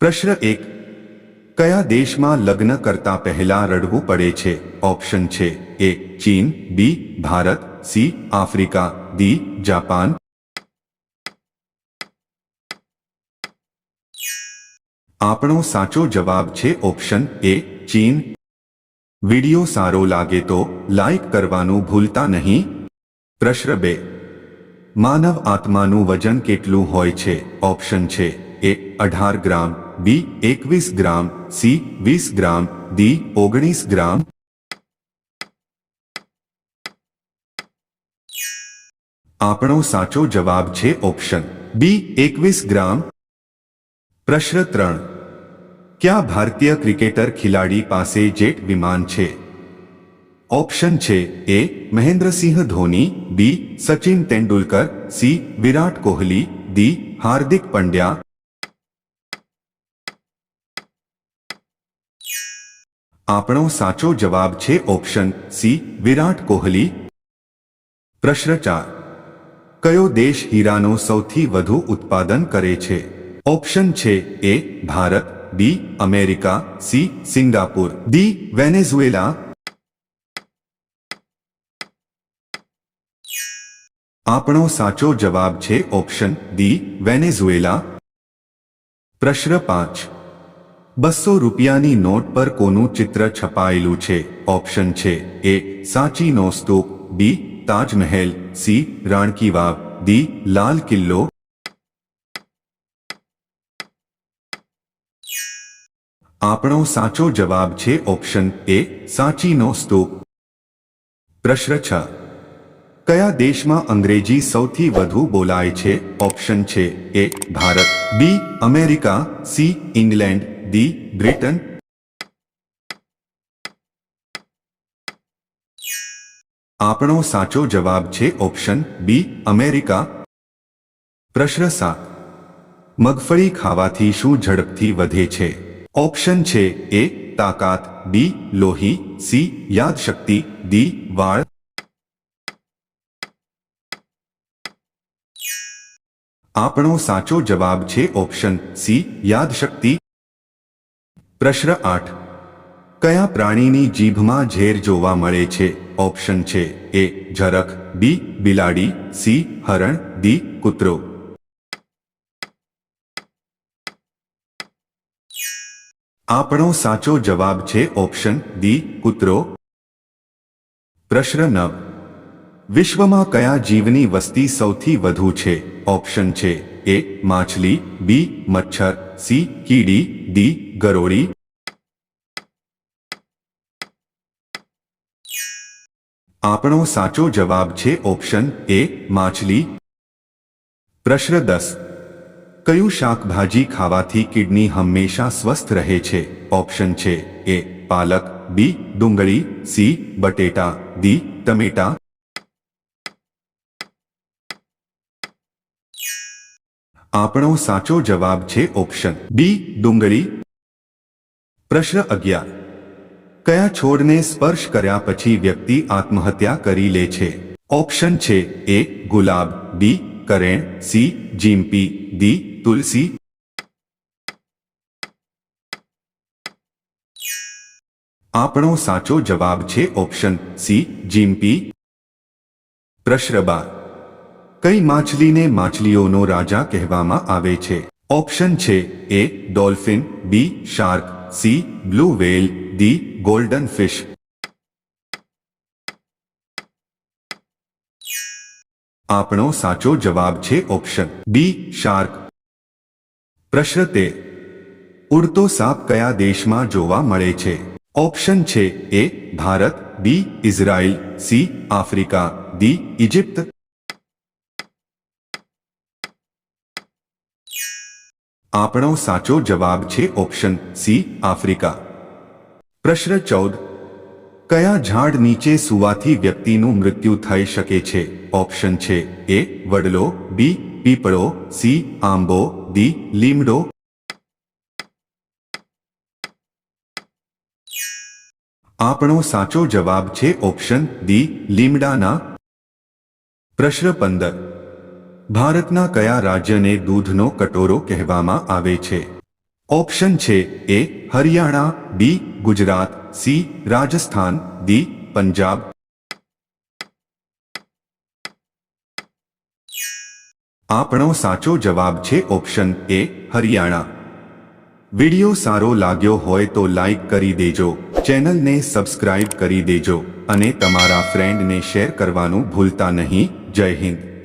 પ્રશ્ન એક, કયા દેશમાં લગ્ન કરતા પહેલા રડવું પડે છે? ઓપ્શન છે એ, ચીન, B, Bharat, C, Africa, D, Japan. આપણો સાચો જવાબ છે ઓપ્શન એ, ચીન. વિડિયો સારો લાગે તો લાઈક કરવાનું ભૂલતા નહીં. પ્રશ્ન બે, માનવ આત્માનું વજન કેટલું હોય છે? ઓપ્શન છે એ, અઢાર ગ્રામ. બી એકવીસ ગ્રામ સી વીસ ગ્રામ ડી ઓગણીસ ગ્રામ. આપણો સાચો જવાબ છે ઓપ્શન બી એકવીસ ગ્રામ. પ્રશ્ન ત્રણ. કયા ભારતીય ક્રિકેટર ખેલાડી પાસે જેટ વિમાન છે? ઓપ્શન છે A Mahendra Singh Dhoni, B Sachin Tendulkar, C Virat Kohli, D Hardik Pandya આપણો સાચો જવાબ છે ઓપ્શન સી, વિરાટ કોહલી. પ્રશ્ન ચાર કયો દેશ હીરાનો સૌથી વધુ ઉત્પાદન કરે છે? ઓપ્શન છે A, Bharat, B, America, C, Singapore, D, Venezuela. આપણો સાચો જવાબ છે ઓપ્શન ડી, વેનેઝુએલા. પ્રશ્ન પાંચ. બસો રૂપિયાની નોટ પર કોનું ચિત્ર છપાયેલું છે? ઓપ્શન છે એ, સાચીનો સ્તૂપ, B, Taj Mahal, C, Rani ki Vav, D, Lal Qila. આપણો સાચો જવાબ છે ઓપ્શન એ, સાચીનો સ્તૂપ. પ્રશ્ન છ કયા દેશમાં અંગ્રેજી સૌથી વધુ બોલાય છે? ઓપ્શન છે A, Bharat, B, America, C, England D Britain આપણો સાચો જવાબ છે ઓપ્શન બી અમેરિકા પ્રશ્ન સાત મગફળી ખાવાથી શું ઝડપથી વધે છે ઓપ્શન છે એ તાકાત બી લોહી સી યાદશક્તિ ડી વાળ આપણો સાચો જવાબ છે ઓપ્શન સી યાદશક્તિ પ્રશ્ન આઠ. કયા પ્રાણીની જીભમાં ઝેર જોવા મળે છે? ઓપ્શન છે એ ઝરખ બી બિલાડી, સી હરણ, ડી કૂતરો. આપણો સાચો જવાબ છે ઓપ્શન ડી કૂતરો. પ્રશ્ન નવ. વિશ્વમાં કયા જીવની વસ્તી સૌથી વધુ છે? ઓપ્શન છે એ માછલી, બી મચ્છર સી કીડી ડી ગરોળી આપણો સાચો જવાબ છે ઓપ્શન એ માછલી પ્રશ્ન દસ કયું શાકભાજી ખાવાથી કિડની હંમેશા સ્વસ્થ રહે છે ઓપ્શન છે એ પાલક બી ડુંગળી સી બટેટા ડી ટમેટા આપણો સાચો જવાબ છે ઓપ્શન. બી ડુંગળી. પ્રશ્ન અગિયાર. કયા છોડને સ્પર્શ કર્યા પછી વ્યક્તિ આત્મહત્યા કરી લે છે? ઓપ્શન છે એ ગુલાબ બી કરેણ સી જીમ્પી ડી તુલસી. આપણો સાચો જવાબ છે ઓપ્શન સી જીમ્પી પ્રશ્ન બાર. કઈ માછલીને માછલીઓનો રાજા કહેવામાં આવે છે? ઓપ્શન છે A dolphin B shark C blue whale D golden fish. આપણો સાચો જવાબ છે ઓપ્શન બી શાર્ક. પ્રશ્ન તે, ઉડતો સાપ કયા દેશમાં જોવા મળે છે? ઓપ્શન છે A Bharat B Israel C Africa D Egypt. આપણો સાચો જવાબ છે ઓપ્શન સી, આફ્રિકા. પ્રશ્ન ચૌદ. કયા ઝાડ નીચે સુવાથી વ્યક્તિનું મૃત્યુ થઈ શકે છે? ઓપ્શન છે એ, વડલો, બી, પીપળો, સી, આંબો, ડી, લીમડો. આપણો સાચો જવાબ છે ઓપ્શન ડી, લીમડાના. પ્રશ્ન પંદર. ભારતના કયા રાજ્યને દૂધનો કટોરો કહેવામાં આવે છે? ઓપ્શન છે A Haryana, B Gujarat, C Rajasthan, D Punjab. આપણો સાચો જવાબ છે ઓપ્શન એ હરિયાણા. વિડિયો સારો લાગ્યો હોય તો લાઈક કરી દેજો, ચેનલને સબસ્ક્રાઇબ કરી દેજો અને તમારા ફ્રેન્ડને શેર કરવાનું ભૂલતા નહીં. જય હિન્દ.